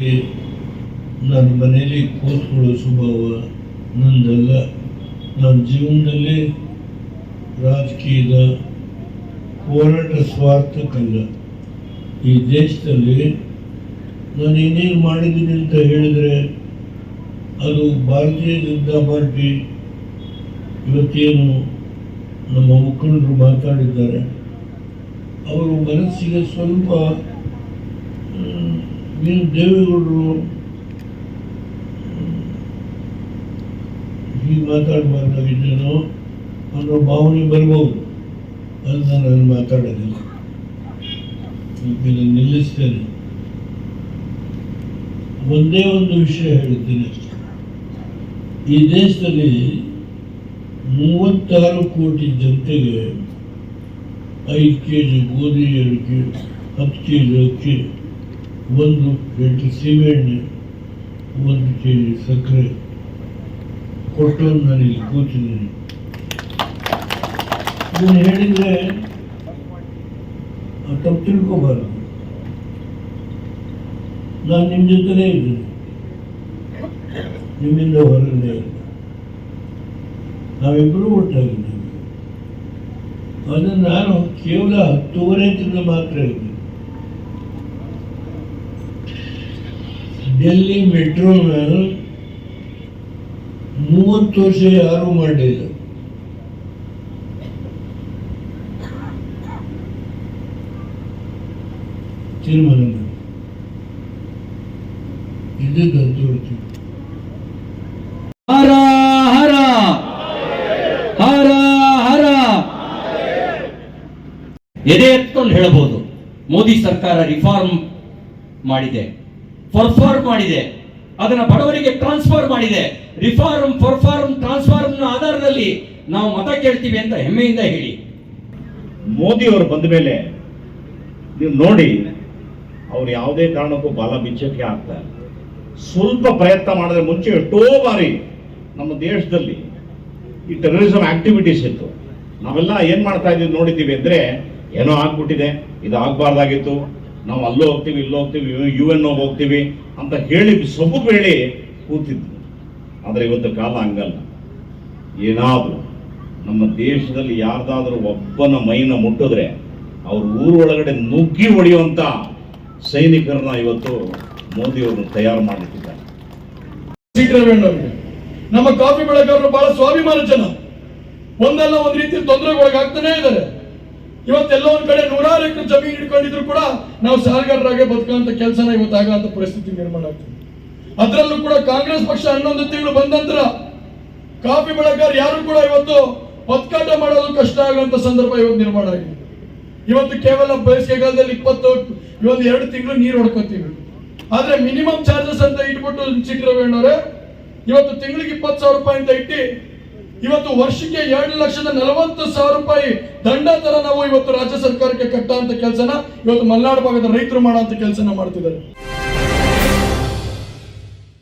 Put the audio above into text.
ನನ್ನ ಮನೇಲಿ ಕೂತ್ಕೊಳ್ಳೋ ಸ್ವಭಾವ ನಂದಲ್ಲ. ನನ್ನ ಜೀವನದಲ್ಲಿ ರಾಜಕೀಯದ ಹೋರಾಟ ಸ್ವಾರ್ಥಕ್ಕಲ್ಲ. ಈ ದೇಶದಲ್ಲಿ ನಾನು ಏನೇನು ಮಾಡಿದ್ದೀನಿ ಅಂತ ಹೇಳಿದರೆ ಅದು ಭಾರತೀಯ ಜನತಾ ಪಾರ್ಟಿ ಇವತ್ತೇನು ನಮ್ಮ ಮುಖಂಡರು ಮಾತಾಡಿದ್ದಾರೆ. ಅವರು ಮನಸ್ಸಿಗೆ ಸ್ವಲ್ಪ ದೇವರು ದೇವೇಗೌಡರು ಹೀಗೆ ಮಾತಾಡಬಾರ್ದಾಗಿದ್ದೇನೋ ಅನ್ನೋ ಭಾವನೆ ಬರ್ಬೋದು. ಅದು ನಾನು ಮಾತಾಡೋದಿಲ್ಲ ಇದನ್ನು ನಿಲ್ಲಿಸ್ತೇನೆ. ಒಂದೇ ಒಂದು ವಿಷಯ ಹೇಳ್ತೀನಿ ಈ ದೇಶದಲ್ಲಿ ಮೂವತ್ತಾರು ಕೋಟಿ ಜನತೆಗೆ ಐದು ಕೆ ಜಿ ಗೋಧಿ, ಎರಡು ಕೆ, ಹತ್ತು ಕೆ ಜಿ ಅಕ್ಕಿ ಒಂದು ಲೀಟ್ರ್ ಸೀಮೆಎಣ್ಣೆ ಒಂದು ಚೀಲಿ ಸಕ್ಕರೆ ಕೊಟ್ಟು ನಾನು ಇಲ್ಲಿ ಕೂತಿದ್ದೀನಿ. ಇದನ್ನು ಹೇಳಿದರೆ ತಪ್ಪು ತಿಳ್ಕೋಬಾರ್ದು. ನಾನು ನಿಮ್ಮ ಜೊತೆಲೇ ಇದ್ದೀನಿ. ನಿಮ್ಮಿಂದ ಹೊರಗಡೆ ಇಲ್ಲ. ನಾವಿಬ್ಬರೂ ಒಟ್ಟಾಗಿದ್ದೀವಿ. ಅದನ್ನು ನಾನು ಕೇವಲ ಹತ್ತುವರೆ ತಿಂಗಳು ಮಾತ್ರ ಇದ್ದೀನಿ. ಡೆಲ್ಲಿ ಮೆಟ್ರೋನ ಮೂವತ್ತು ವರ್ಷ ಯಾರು ಮಾಡಿಲ್ಲ ತೀರ್ಮಾನ ಹರ ಹರ. ಹರ ಹರ. ಎದೆ ಎತ್ಕೊಂಡು ಹೇಳಬಹುದು. ಮೋದಿ ಸರ್ಕಾರ ರಿಫಾರ್ಮ್ ಮಾಡಿದೆ. ಪರ್ಫಾರ್ಮ್ ಮಾಡಿದೆ. ಅದನ್ನ ಬಡವರಿಗೆ ಟ್ರಾನ್ಸ್ಫರ್ ಮಾಡಿದೆ. ರಿಫಾರ್ಮ್ ಪರ್ಫಾರ್ಮ್ ಟ್ರಾನ್ಸ್ಫಾರ್ಮ್ ಆಧಾರದಲ್ಲಿ ನಾವು ಮತ ಕೇಳ್ತೀವಿ ಅಂತ ಹೆಮ್ಮೆಯಿಂದ ಹೇಳಿ. ಮೋದಿ ಅವರು ಬಂದ ಮೇಲೆ ನೀವು ನೋಡಿ, ಅವ್ರು ಯಾವುದೇ ಕಾರಣಕ್ಕೂ ಬಾಲ ಬಿಚ್ಚಕ್ಕೆ ಆಗ್ತಾ ಸ್ವಲ್ಪ ಪ್ರಯತ್ನ ಮಾಡಿದ್ರೆ ಮುಂಚೆ ಎಷ್ಟೋ ಬಾರಿ ನಮ್ಮ ದೇಶದಲ್ಲಿ ಈ ಟೆರರಿಸಮ್ ಆಕ್ಟಿವಿಟೀಸ್ ಇತ್ತು. ನಾವೆಲ್ಲ ಏನ್ ಮಾಡ್ತಾ ಇದ್ದೀವಿ ನೋಡಿದ್ದೀವಿ ಅಂದ್ರೆ ಏನೋ ಆಗ್ಬಿಟ್ಟಿದೆ ಇದು ಆಗ್ಬಾರ್ದಾಗಿತ್ತು ನಾವು ಅಲ್ಲೋ ಹೋಗ್ತೀವಿ, ಇಲ್ಲೋ ಹೋಗ್ತೀವಿ ಯು ಎನ್ ಹೋಗ್ತೀವಿ ಅಂತ ಹೇಳಿ ಸೊಬು ಹೇಳಿ ಕೂತಿದ್ದು ಆದರೆ ಇವತ್ತು ಕಾಲ ಹಂಗಲ್ಲ. ಏನಾದ್ರು ನಮ್ಮ ದೇಶದಲ್ಲಿ ಯಾರ್ದಾದ್ರೂ ಒಬ್ಬನ ಮೈನ ಮುಟ್ಟಿದ್ರೆ ಅವ್ರ ಊರೊಳಗಡೆ ನುಗ್ಗಿ ಹೊಡೆಯುವಂಥ ಸೈನಿಕರನ್ನ ಇವತ್ತು ಮೋದಿ ಅವರು ತಯಾರು ಮಾಡುತ್ತಿದ್ದಾರೆ ನಮ್ಮ ಕಾಫಿ ಬೆಳೆಗಾರರು ಬಹಳ ಸ್ವಾಭಿಮಾನ ಜನ. ಒಂದಲ್ಲ ಒಂದು ರೀತಿ ತೊಂದರೆಗೊಳಗಾಗ್ತಾನೆ ಇದ್ದಾರೆ. ಇವತ್ತೆಲ್ಲ ಒಂದ್ ಕಡೆ ನೂರಾರು ಎಕರೆ ಜಮೀನು ಹಿಡ್ಕೊಂಡಿದ್ರು ಕೂಡ ನಾವು ಸಾಲಗಾರರಾಗೆ ಬದುಕುವಂತ ಕೆಲಸನ ಇವತ್ತು ಆಗಂತ ಪರಿಸ್ಥಿತಿ ನಿರ್ಮಾಣ ಆಗ್ತದೆ. ಅದರಲ್ಲೂ ಕೂಡ ಕಾಂಗ್ರೆಸ್ ಪಕ್ಷ ಹನ್ನೊಂದು ತಿಂಗಳು ಬಂದ ನಂತರ ಕಾಫಿ ಬೆಳೆಗಾರ ಯಾರು ಕೂಡ ಇವತ್ತು ಬದುಕಾಟ ಮಾಡೋದು ಕಷ್ಟ ಆಗುವಂತ ಸಂದರ್ಭ ಇವತ್ತು ನಿರ್ಮಾಣ ಆಗಿದೆ. ಇವತ್ತು ಕೇವಲ ಬೇಸಿಗೆಗಾಲದಲ್ಲಿ ಇಪ್ಪತ್ತು, ಇವತ್ತು ಎರಡು ತಿಂಗಳು ನೀರು ಹೊಡ್ಕೋತೀವಿ. ಆದ್ರೆ ಮಿನಿಮಮ್ ಚಾರ್ಜಸ್ ಅಂತ ಇಟ್ಬಿಟ್ಟು ಸಿದ್ದರಾಮಯ್ಯನವರೇ ಇವತ್ತು ತಿಂಗಳಿಗೆ ಇಪ್ಪತ್ತು ಸಾವಿರ ರೂಪಾಯಿ ಅಂತ ಇಟ್ಟು ಇವತ್ತು ವರ್ಷಕ್ಕೆ ಎರಡು ಲಕ್ಷದ ನಲವತ್ತು ಸಾವಿರ ರೂಪಾಯಿ ದಂಡ ತರ ನಾವು ಇವತ್ತು ರಾಜ್ಯ ಸರ್ಕಾರಕ್ಕೆ ಕಟ್ಟ ಅಂತ ಕೆಲಸನ ಇವತ್ತು ಮಲೆನಾಡು ಭಾಗದ ರೈತರು ಮಾಡೋ ಕೆಲಸನ ಮಾಡ್ತಿದ್ದಾರೆ.